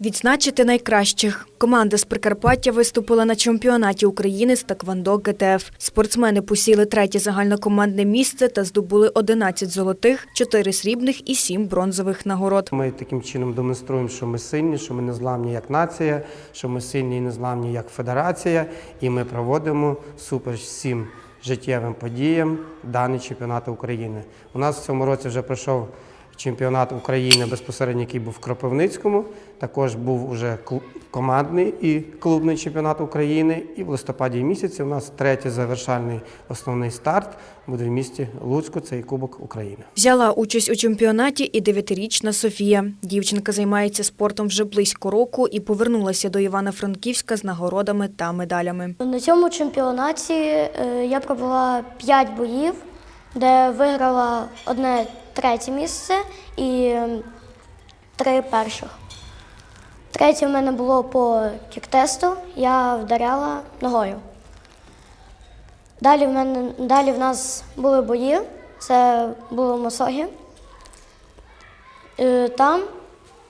Відзначити найкращих. Команда з Прикарпаття виступила на чемпіонаті України з Таквандо ГТФ. Спортсмени посіли третє загальнокомандне місце та здобули 11 золотих, 4 срібних і 7 бронзових нагород. Ми таким чином демонструємо, що ми сильні, що ми не зламні як нація, що ми сильні і не зламні як федерація, і ми проводимо супереч всім життєвим подіям даний чемпіонат України. У нас в цьому році вже пройшов чемпіонат України безпосередньо, який був в Кропивницькому. Також був уже командний і клубний чемпіонат України. І в листопаді місяці у нас третій завершальний основний старт буде в місті Луцьку. Це і Кубок України. Взяла участь у чемпіонаті і дев'ятирічна Софія. Дівчинка займається спортом вже близько року і повернулася до Івано-Франківська з нагородами та медалями. На цьому чемпіонаті е, я провела 5 боїв, де виграла одне третє місце і ем, три перших. Третє в мене було по кіктесту, я вдаряла ногою. Далі в, мене, далі в нас були бої, це було в Мосогі. Е, Там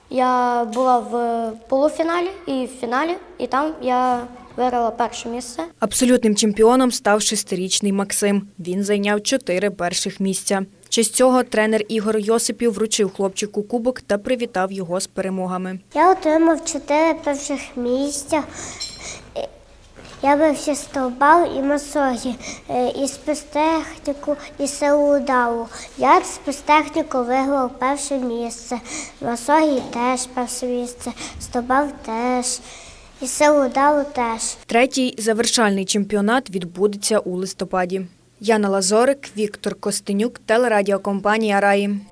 я була в полуфіналі і в фіналі, і там я виграла перше місце. Абсолютним чемпіоном став шестирічний Максим. Він зайняв чотири перших місця. В честь цього тренер Ігор Йосипів вручив хлопчику кубок та привітав його з перемогами. Я отримав чотири перших місця. Я бився стовбав і масогі, е, і спецтехніку, і силу удару. Я спецтехніку виграв перше місце. Масогі теж перше місце, стовбав теж, і силу удару теж. Третій завершальний чемпіонат відбудеться у листопаді. Яна Лазорик, Віктор Костенюк, телерадіокомпанія Раї.